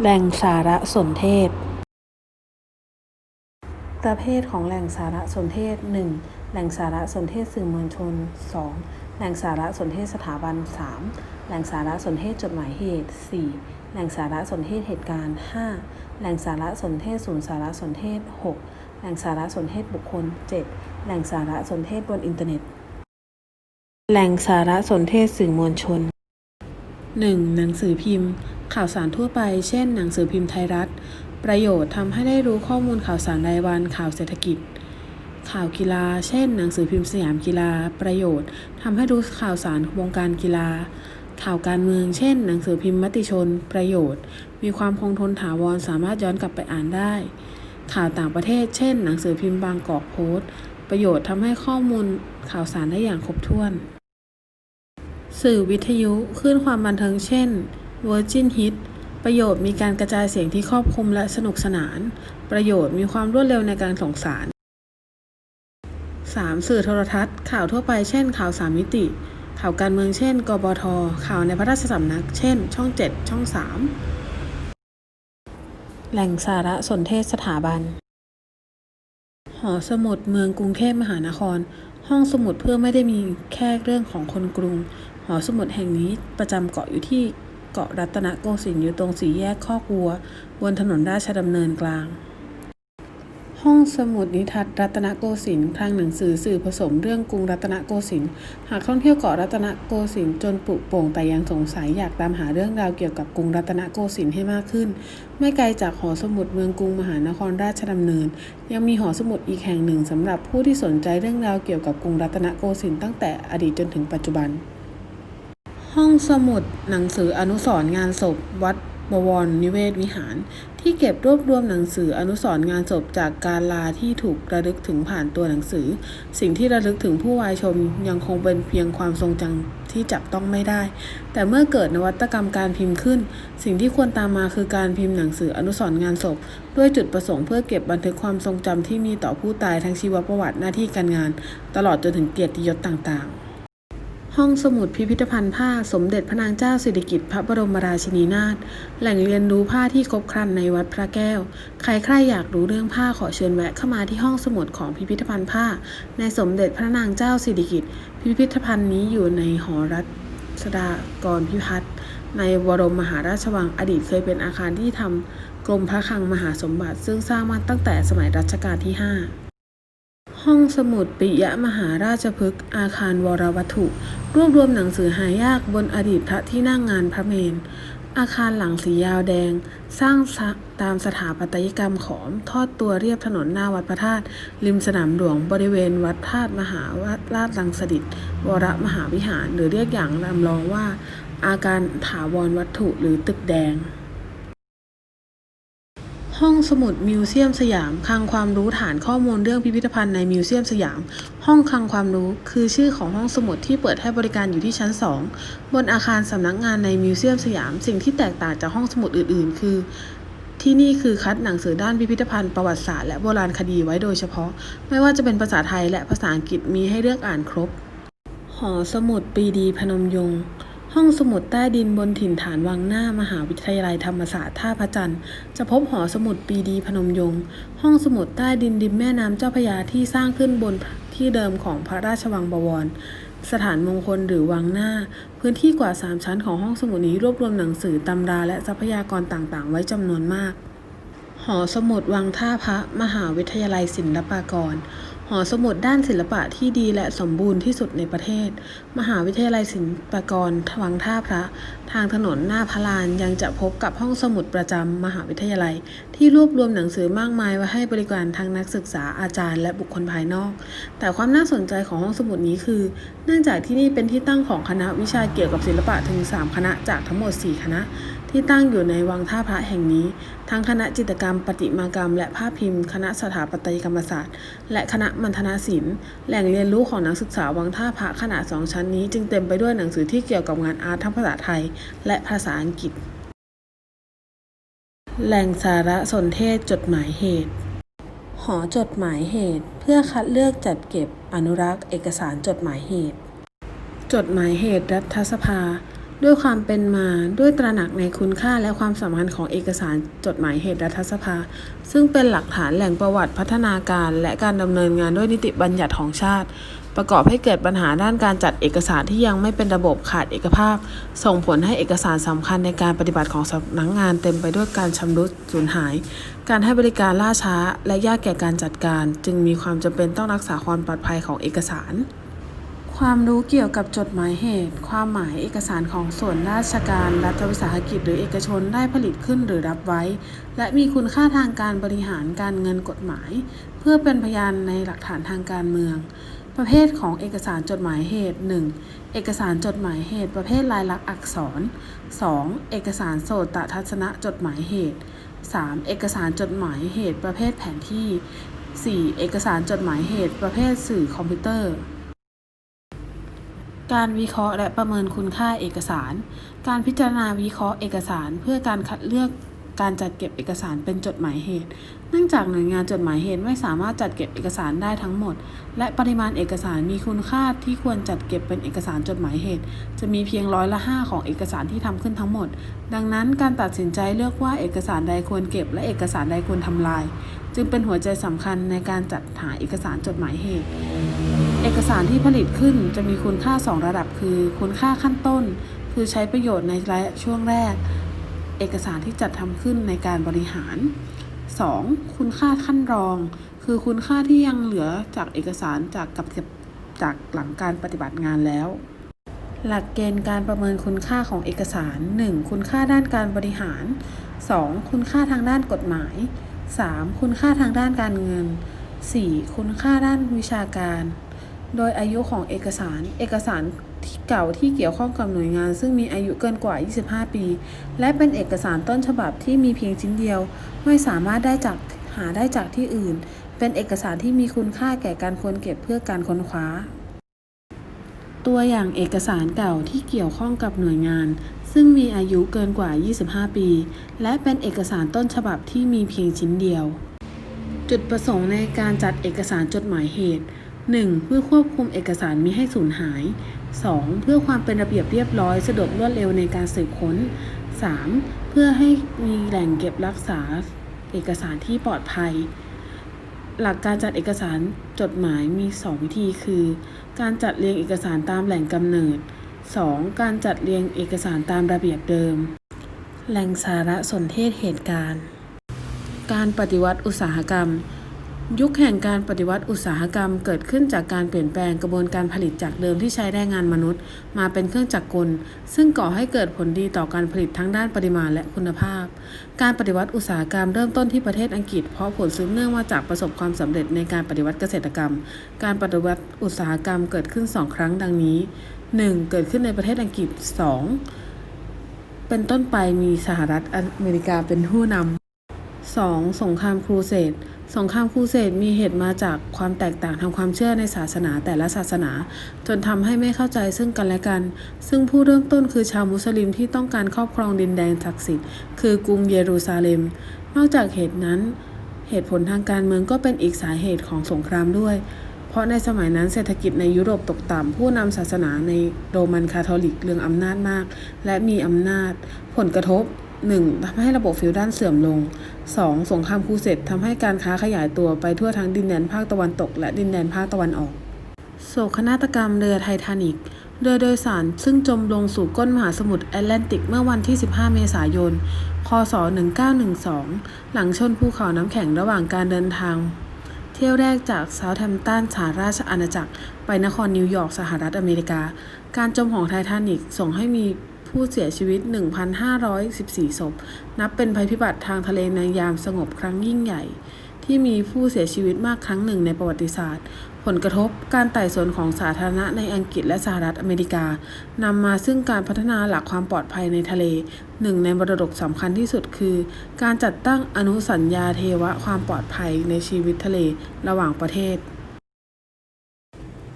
แหล่งสารสนเทศ ประเภทของแหล่งสารสนเทศ 1. แหล่งสารสนเทศสื่อมวลชน 2. แหล่งสารสนเทศสถาบัน 3. แหล่งสารสนเทศจดหมายเหตุ 4. แหล่งสารสนเทศเหตุการณ์ 5. แหล่งสารสนเทศศูนย์สารสนเทศ 6. แหล่งสารสนเทศบุคคล 7. แหล่งสารสนเทศบนอินเทอร์เน็ต แหล่งสารสนเทศสื่อมวลชน 1. หนังสือพิมพ์ ข่าวสารทั่วไป เช่น หนังสือพิมพ์ไทยรัฐ ประโยชน์ทำให้ได้รู้ข้อมูลข่าวสารรายวันข่าวเศรษฐกิจ ข่าวกีฬา เช่น หนังสือพิมพ์สยามกีฬา ประโยชน์ทำให้รู้ข่าวสารวงการกีฬา ข่าวการเมือง เช่น หนังสือพิมพ์มติชน ประโยชน์ มีความคงทนถาวรสามารถย้อนกลับไปอ่านได้ ข่าวต่างประเทศ เช่น หนังสือพิมพ์บางกอกโพสต์ ประโยชน์ทำให้ข้อมูลข่าวสารได้อย่างครบถ้วน สื่อวิทยุคลื่นความบันเทิงเช่น Virgin Hit ประโยชน์มีการกระจายเสียงที่ครอบคลุมและสนุกสนาน ประโยชน์มีความรวดเร็วในการส่งสาร 3. สื่อโทรทัศน์ ข่าวทั่วไปเช่น ข่าวสามมิติ ข่าวการเมืองเช่น กบท ข่าวในพระราชสำนัก เช่น ช่อง 7 ช่อง 3 แหล่งสารสนเทศสถาบัน หอสมุดเมืองกรุงเทพมหานคร ห้องสมุดเพื่อไม่ได้มีแค่เรื่องของคนกรุง หอสมุดแห่งนี้ประจำเกาะอยู่ที่ เกาะรัตนโกสินทร์อยู่ตรงสี่แยกข้อกัว บนถนนราชดำเนินกลาง ห้องสมุดนิทัศรัตนโกสินทร์คลังหนังสือสื่อผสมเรื่องกรุงรัตนโกสินทร์หากท่องเที่ยวเกาะรัตนโกสินทร์จนปุโป่งแต่ยังสงสัยอยากตามหาเรื่องราวเกี่ยวกับกรุงรัตนโกสินทร์ให้มากขึ้น ไม่ไกลจากหอสมุดเมืองกรุงมหานครราชดำเนิน ยังมีหอสมุดอีกแห่งหนึ่งสำหรับผู้ที่สนใจเรื่องราวเกี่ยวกับกรุงรัตนโกสินทร์ตั้งแต่อดีตจนถึงปัจจุบัน องสมุดหนังสืออนุสรณ์งานศพวัดบวรนิเวศวิหาร ที่เก็บรวบรวมหนังสืออนุสรณ์งานศพจากการลาที่ถูกระลึกถึงผ่านตัวหนังสือ สิ่งที่ระลึกถึงผู้วายชมยังคงเป็นเพียงความทรงจำที่จับต้องไม่ได้ แต่เมื่อเกิดนวัตกรรมการพิมพ์ขึ้น สิ่งที่ควรตามมาคือการพิมพ์หนังสืออนุสรณ์งานศพ ด้วยจุดประสงค์เพื่อเก็บบันทึกความทรงจำที่มีต่อผู้ตายทั้งชีวประวัติหน้าที่การงาน ตลอดจนถึงเกียรติยศต่างๆ ห้องสมุดพิพิธภัณฑ์ผ้าสมเด็จพระนางเจ้าสิริกิติ์พระบรมราชินีนาถแหล่งเรียนรู้ผ้าที่ครบครันในวัดพระแก้ว ใครใครอยากรู้เรื่องผ้าขอเชิญแวะเข้ามาที่ห้องสมุดของพิพิธภัณฑ์ผ้า ในสมเด็จพระนางเจ้าสิริกิติ์พิพิธภัณฑ์นี้อยู่ในหอรัชดากรพิพัฒน์ในบรมมหาราชวังอดีตเคยเป็นอาคารที่ทำกรมพระคลังมหาสมบัติ ซึ่งสร้างมาตั้งแต่สมัยรัชกาลที่ 5 ห้องสมุดปิยมหาราชพฤกษ์อาคารวรวัตถุ รวบรวมหนังสือหายากบนอดีตพระที่นั่งงานพระเมรุอาคารหลังสียาวแดง สร้างตามสถาปัตยกรรมขอม ทอดตัวเรียบถนนหน้าวัดพระธาตุริมสนามหลวงบริเวณวัดธาตุมหาวัดลาดลังสดิตวรมหาวิหาร หรือเรียกอย่างลำลองว่า อาการถาวรวัตถุหรือตึกแดง ห้องสมุดมิวเซียมสยามคลังความรู้ฐานข้อมูลเรื่องพิพิธภัณฑ์ในมิวเซียมสยาม ห้องคลังความรู้คือชื่อของห้องสมุดที่เปิดให้บริการอยู่ที่ชั้น 2 บนอาคารสำนักงานในมิวเซียมสยาม สิ่งที่แตกต่างจากห้องสมุดอื่น ๆ คือ ที่นี่คือคัดหนังสือด้านพิพิธภัณฑ์ประวัติศาสตร์และโบราณคดีไว้โดยเฉพาะ ไม่ว่าจะเป็นภาษาไทยและภาษาอังกฤษมีให้เลือกอ่านครบ หอสมุดปรีดีพนมยงค์ ห้องสมุดใต้ดินบนถิ่นฐานวังหน้ามหาวิทยาลัยธรรมศาสตร์ท่าพระจันทร์จะพบหอสมุดปีดีพนมยงค์ห้องสมุดใต้ดินริมแม่น้ำเจ้าพระยาที่สร้างขึ้นบนที่เดิมของพระราชวังบวร สถานมงคลหรือวังหน้า พื้นที่กว่า 3 ชั้นของห้องสมุดนี้รวบรวมหนังสือตำราและทรัพยากรต่างๆ ไว้จำนวนมาก หอสมุดวังท่าพระ มหาวิทยาลัยศิลปากร อสมุดด้านศิลปะที่ดีและสมบูรณ์ที่สุดในประเทศ มหาวิทยาลัยศิลปากรวังท่าพระ ทางถนนหน้าพระลานยังจะพบกับห้องสมุดประจำมหาวิทยาลัย ที่รวบรวมหนังสือมากมายไว้ให้บริการทั้งนักศึกษาอาจารย์และบุคคลภายนอก แต่ความน่าสนใจของห้องสมุดนี้คือ เนื่องจากที่นี่เป็นที่ตั้งของคณะวิชาเกี่ยวกับศิลปะถึง 3 คณะจากทั้งหมด 4 คณะ ที่ตั้งอยู่ในวังท่าพระแห่งนี้ ทั้งคณะจิตรกรรมประติมากรรม และภาพพิมพ์ คณะสถาปัตยกรรมศาสตร์ และคณะมัณฑนศิลป์ แหล่งเรียนรู้ของนักศึกษาวังท่าพระขนาดสองชั้นนี้ จึงเต็มไปด้วยหนังสือที่เกี่ยวกับงานอาร์ตทั้งภาษาไทย และภาษาอังกฤษ แหล่งสารสนเทศจดหมายเหตุหอจดหมายเหตุ เพื่อคัดเลือกจัดเก็บอนุรักษ์ เอกสารจดหมายเหตุ จดหมายเหตุรัฐสภา ด้วยความเป็นมาด้วยตระหนักในคุณค่าและความสำคัญของเอกสารจดหมายเหตุรัฐสภา ซึ่งเป็นหลักฐานแหล่งประวัติพัฒนาการ และการดำเนินงานด้วยนิติบัญญัติของชาติ ประกอบให้เกิดปัญหาด้านการจัดเอกสารที่ยังไม่เป็นระบบขาดเอกภาพ ส่งผลให้เอกสารสำคัญในการปฏิบัติของสำนักงานเต็มไปด้วยการชำรุดสูญหาย การให้บริการล่าช้า และยากแก่การจัดการ จึงมีความจำเป็นต้องรักษาความปลอดภัยของเอกสาร ความรู้เกี่ยวกับจดหมายเหตุ ความหมายเอกสารของส่วนราชการ รัฐวิสาหกิจหรือเอกชนได้ผลิตขึ้นหรือรับไว้ และมีคุณค่าทางการบริหารการเงินกฎหมาย เพื่อเป็นพยานในหลักฐานทางการเมือง ประเภทของเอกสารจดหมายเหตุ 1. เอกสารจดหมายเหตุ ประเภทลายลักษณ์อักษร 2. เอกสารโสตทัศนะจดหมายเหตุ 3. เอกสารจดหมายเหตุ ประเภทแผนที่ 4. เอกสารจดหมายเหตุ ประเภทสื่อคอมพิวเตอร์ การวิเคราะห์และประเมินคุณค่าเอกสาร การพิจารณาวิเคราะห์เอกสาร เพื่อการคัดเลือกการจัดเก็บเอกสารเป็นจดหมายเหตุ เนื่องจากหน่วยงานจดหมายเหตุไม่สามารถจัดเก็บเอกสารได้ทั้งหมด และปริมาณเอกสารมีคุณค่าที่ควรจัดเก็บเป็นเอกสารจดหมายเหตุ จะมีเพียงร้อยละ5ของเอกสารที่ทำขึ้นทั้งหมด ดังนั้นการตัดสินใจเลือกว่าเอกสารใดควรเก็บ และเอกสารใดควรทำลาย จึงเป็นหัวใจสำคัญในการจัดหาเอกสารจดหมายเหตุ เอกสารที่ผลิตขึ้นจะมีคุณค่า 2 ระดับคือ คุณค่าขั้นต้น คือใช้ประโยชน์ในระยะช่วงแรก เอกสารที่จัดทำขึ้นในการบริหาร 2. คุณค่าขั้นรอง คือคุณค่าที่ยังเหลือจากเอกสารจากกับจากหลังการปฏิบัติงานแล้ว หลักเกณฑ์การประเมินคุณค่าของเอกสาร 1. คุณค่าด้านการบริหาร 2. คุณค่าทางด้านกฎหมาย 3. คุณค่าทางด้านการเงิน 4. คุณค่าด้านวิชาการ โดยอายุของเอกสาร เอกสารที่เก่าที่เกี่ยวข้องกับหน่วยงาน ซึ่งมีอายุเกินกว่า 25 ปี และเป็นเอกสารต้นฉบับที่มีเพียงชิ้นเดียว ไม่สามารถได้จากหาได้จากที่อื่น เป็นเอกสารที่มีคุณค่าแก่การควรเก็บเพื่อการค้นคว้า ตัวอย่างเอกสารเก่าที่เกี่ยวข้องกับหน่วยงาน ซึ่งมีอายุเกินกว่า 25 ปี และเป็นเอกสารต้นฉบับที่มีเพียงชิ้นเดียว จุดประสงค์ในการจัดเอกสารจดหมายเหตุ 1. เพื่อควบคุมเอกสารมิให้สูญหาย 2. เพื่อความเป็นระเบียบเรียบร้อยสะดวกรวดเร็วในการสืบค้น 3. เพื่อให้มีแหล่งเก็บรักษาเอกสารที่ปลอดภัย หลักการจัดเอกสารจดหมายมี 2 วิธีคือ การจัดเรียงเอกสารตามแหล่งกำเนิด 2. การจัดเรียงเอกสารตามระเบียบเดิม แหล่งสารสนเทศเหตุการณ์ การปฏิวัติอุตสาหกรรม ยุคแห่งการปฏิวัติอุตสาหกรรมเกิดขึ้นจากการเปลี่ยนแปลงกระบวนการผลิตจากเดิมที่ใช้แรงงานมนุษย์ มาเป็นเครื่องจักรกล ซึ่งก่อให้เกิดผลดีต่อการผลิตทั้งด้านปริมาณและคุณภาพ การปฏิวัติอุตสาหกรรมเริ่มต้นที่ประเทศอังกฤษเพราะผลสืบเนื่องมาจากประสบความสำเร็จในการปฏิวัติเกษตรกรรม การปฏิวัติอุตสาหกรรมเกิดขึ้น 2 ครั้งดังนี้ 1. เกิดขึ้นในประเทศอังกฤษ 2. เป็นต้นไปมีสหรัฐอเมริกาเป็นผู้นำ 2. สงครามครูเสด สงครามครูเสดมีเหตุมาจากความแตกต่างทางความเชื่อในศาสนาแต่ละศาสนา จนทำให้ไม่เข้าใจซึ่งกันและกัน ซึ่งผู้เริ่มต้นคือชาวมุสลิมที่ต้องการครอบครองดินแดนศักดิ์สิทธิ์คือกรุงเยรูซาเล็ม นอกจากเหตุนั้น เหตุผลทางการเมืองก็เป็นอีกสาเหตุของสงครามด้วย เพราะในสมัยนั้นเศรษฐกิจในยุโรปตกต่ำผู้นำศาสนาในโรมันคาทอลิกเรืองอำนาจมาก และมีอำนาจ ผลกระทบ 1. ทำให้ระบบฟิวดัลเสื่อมลง 2. สงครามคูเสดทำให้การค้าขยายตัวไปทั่วทั้งดินแดนภาคตะวันตก และดินแดนภาคตะวันออก โศกนาฏกรรมเรือไททานิกเรือโดยสารซึ่งจมลงสู่ก้นมหาสมุทรแอตแลนติกเมื่อวันที่ 15 เมษายน คศ 1912 หลังชนภูเขาน้ำแข็งระหว่างการเดินทาง เที่ยวแรกจากเซาท์แฮมป์ตันสหราชอาณาจักร ไปนครนิวยอร์กสหรัฐอเมริกา การจมของไททานิกส่งให้มี ผู้เสียชีวิต 1,514 ศพ นับเป็นภัยพิบัติทางทะเลในยามสงบครั้งยิ่งใหญ่ ที่มีผู้เสียชีวิตมากครั้งหนึ่งในประวัติศาสตร์ ผลกระทบการไต่สวนของสาธารณะในอังกฤษและสหรัฐอเมริกานำมาซึ่งการพัฒนาหลักความปลอดภัยในทะเล หนึ่งในมรดกสำคัญที่สุดคือ การจัดตั้งอนุสัญญาเทวะความปลอดภัยในชีวิตทะเลระหว่างประเทศ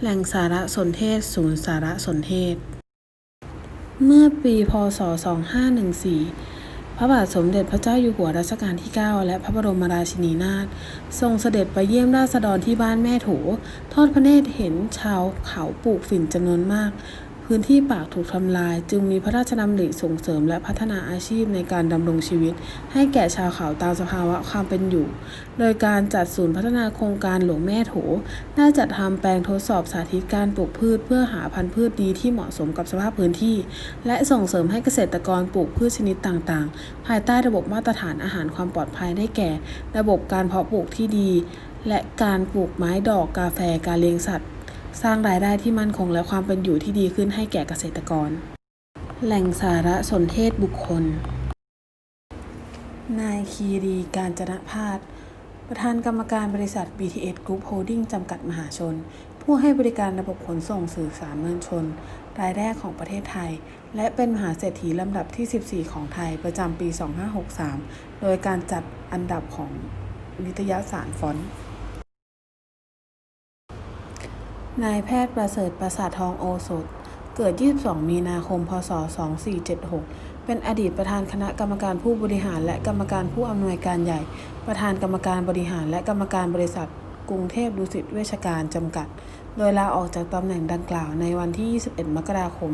แหล่งสารสนเทศ ศูนย์สารสนเทศ เมื่อปีพศ 2514 พระบาทสมเด็จพระเจ้าอยู่หัวรัชกาลที่ 9 และพระบรมราชินีนาถทรงเสด็จไปเยี่ยมราษฎรที่บ้านแม่โถ ทอดพระเนตรเห็นชาวเขาปลูกฝิ่นจำนวนมาก พื้นที่ป่าถูกทำลาย จึงมีพระราชดำริส่งเสริมและพัฒนาอาชีพในการดำรงชีวิต ให้แก่ชาวเขาตามสภาวะความเป็นอยู่ โดยการจัดศูนย์พัฒนาโครงการหลวงแม่โถ ได้จัดทำแปลงทดสอบสาธิตการปลูกพืช เพื่อหาพันธุ์พืชดีที่เหมาะสมกับสภาพพื้นที่ และส่งเสริมให้เกษตรกรปลูกพืชชนิดต่างๆ ภายใต้ระบบมาตรฐานอาหารความปลอดภัยได้แก่ ระบบการเพาะปลูกที่ดี และการปลูกไม้ดอกกาแฟการเลี้ยงสัตว์ สร้างรายได้ที่มั่นคงและความเป็นอยู่ที่ดีขึ้นให้แก่เกษตรกร แหล่งสารสนเทศบุคคล นายคีรีการจนะพาสประธานกรรมการบริษัท BTS Group Holding จำกัดมหาชน ผู้ให้บริการระบบขนส่งสื่อสารมวลชน รายแรกของประเทศไทย และเป็นมหาเศรษฐีลำดับที่ 14 ของไทยประจำปี 2563 โดยการจัดอันดับของนิตยสารฟอนต์ นายแพทย์ประเสริฐประสาททองโอสถ เกิด 22 มีนาคม พศ 2476 เป็นอดีตประธานคณะกรรมการผู้บริหารและกรรมการผู้อำนวยการใหญ่ ประธานกรรมการบริหารและกรรมการบริษัท กรุงเทพดุสิตเวชการจำกัด โดยลาออกจากตำแหน่งดังกล่าวในวันที่ 21 มกราคม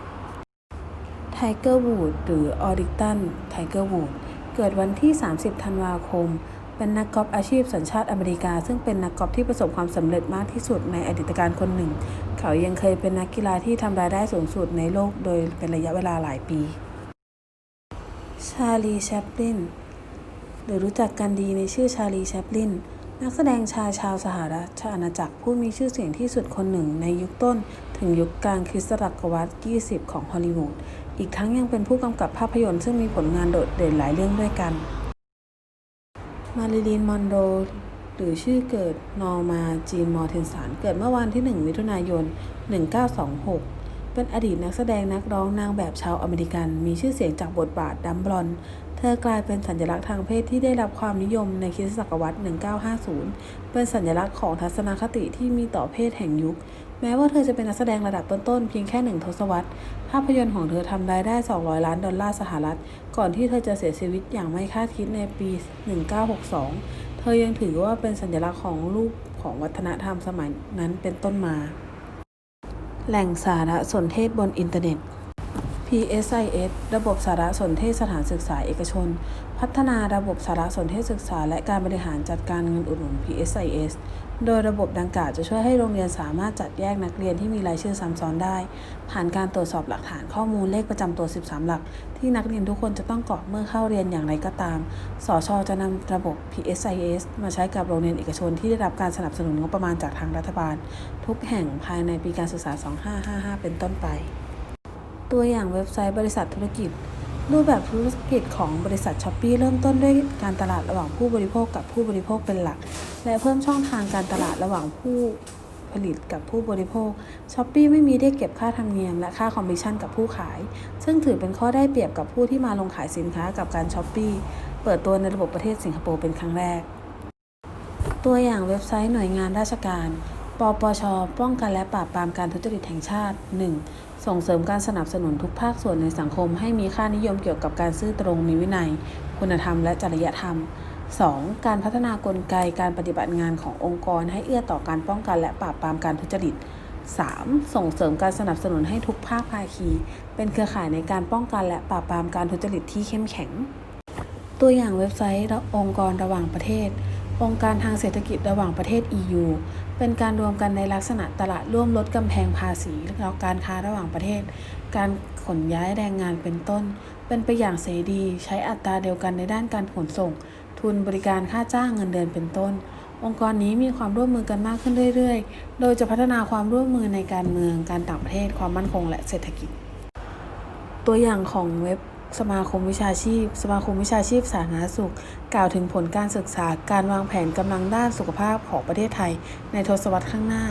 2562 ไทเกอร์วูดหรือออริกตัน ไทเกอร์วูด เกิดวันที่ 30 ธันวาคม เป็นนักกอล์ฟอาชีพสัญชาติอเมริกา ซึ่งเป็นนักกอล์ฟที่ประสบความสำเร็จมากที่สุดในอดีตการคนหนึ่ง เขายังเคยเป็นนักกีฬาที่ทำรายได้สูงสุดในโลกโดยเป็นระยะเวลาหลายปีชาลีแชปลินหรือรู้จักกันดีในชื่อชาลีแชปลินนักแสดงชายชาวสหรัฐอาณาจักรผู้มีชื่อเสียงที่สุดคนหนึ่งในยุคต้น ถึงยุคกลางคริสตศักราช20 ของฮอลลีวูดอีกทั้งยังเป็นผู้กำกับภาพยนตร์ซึ่งมีผลงานโดดเด่นหลายเรื่องด้วยกัน มาริลีน มอนโร หรือชื่อเกิด นอร์มา จีน มอร์เทนสัน เกิดเมื่อวันที่ 1 มิถุนายน 1926 เป็นอดีตนักแสดงนักร้องนางแบบชาวอเมริกัน มีชื่อเสียงจากบทบาทดัมบลอน ธอกลายเป็นสัญลักษณ์ทางเพศที่ได้รับความนิยมในคริสตศักราช1950 เป็นสัญลักษณ์ของทัศนคติที่มีต่อเพศแห่งยุค แม้ว่าเธอจะเป็นนักแสดงระดับต้นๆเพียงแค่หนึ่งทศวรรษ ภาพยนตร์ของเธอทำรายได้ 200 ล้านดอลลาร์สหรัฐ ก่อนที่เธอจะเสียชีวิตอย่างไม่คาดคิดในปี 1962 เธอยังถือว่าเป็นสัญลักษณ์ของรูปของวัฒนธรรมสมัยนั้นเป็นต้นมา แหล่งสารสนเทศบนอินเทอร์เน็ต PSIS ระบบสารสนเทศสถานศึกษาเอกชน พัฒนาระบบสารสนเทศศึกษา และการบริหารจัดการเงินอุดหนุน PSIS โดยระบบดังกล่าวจะช่วยให้โรงเรียนสามารถจัดแยกนักเรียนที่มีรายชื่อซ้ำซ้อนได้ ผ่านการตรวจสอบหลักฐานข้อมูลเลขประจำตัว 13 หลัก ที่นักเรียนทุกคนจะต้องกรอกเมื่อเข้าเรียนอย่างไรก็ตาม สชจะนำระบบ PSIS มาใช้กับโรงเรียนเอกชนที่ได้รับการสนับสนุนงบประมาณจากทางรัฐบาล ทุกแห่งภายในปีการศึกษา 2555 เป็นต้นไป ตัวอย่างเว็บไซต์บริษัทธุรกิจ รูปแบบธุรกิจของบริษัทช้อปปีเริ่มต้นด้วยการตลาดระหว่างผู้บริโภคกับผู้บริโภคเป็นหลัก และเพิ่มช่องทางการตลาดระหว่างผู้ผลิตกับผู้บริโภคช้อปปีไม่มีเรียกเก็บค่าธรรมเนียมและค่าคอมมิชชั่นกับผู้ขาย ซึ่งถือเป็นข้อได้เปรียบกับผู้ที่มาลงขายสินค้ากับการช้อปปีเปิดตัวในระบบประเทศสิงคโปร์เป็นครั้งแรก ตัวอย่างเว็บไซต์หน่วยงานราชการ ปปช ป้องกันและปราบปรามการทุจริตแห่งชาติ 1. ส่งเสริมการสนับสนุนทุกภาคส่วนในสังคม ให้มีค่านิยมเกี่ยวกับการซื่อตรงมีวินัย คุณธรรมและจริยธรรม 2. การพัฒนากลไกการปฏิบัติงานขององค์กร ให้เอื้อต่อการป้องกันและปราบปรามการทุจริต 3. ส่งเสริมการสนับสนุนให้ทุกภาคภาคี เป็นเครือข่ายในการป้องกันและปราบปรามการทุจริตที่เข้มแข็ง ตัวอย่างเว็บไซต์องค์กรระหว่างประเทศ องค์การทางเศรษฐกิจระหว่างประเทศ EU เป็นการรวมกันในลักษณะตลาดร่วมลดกำแพงภาษีและการค้าระหว่างประเทศ การขนย้ายแรงงานเป็นต้น เป็นไปอย่างเสรีใช้อัตราเดียวกันในด้านการขนส่ง ทุนบริการค่าจ้างเงินเดือนเป็นต้น องค์กรนี้มีความร่วมมือกันมากขึ้นเรื่อยๆ โดยจะพัฒนาความร่วมมือในการเมือง การต่างประเทศ ความมั่นคง และเศรษฐกิจ ตัวอย่างของเว็บ สมาคมวิชาชีพ สมาคมวิชาชีพสาธารณสุข กล่าวถึงผลการศึกษาการวางแผนกำลังด้านสุขภาพของประเทศไทย ในทศวรรษข้างหน้า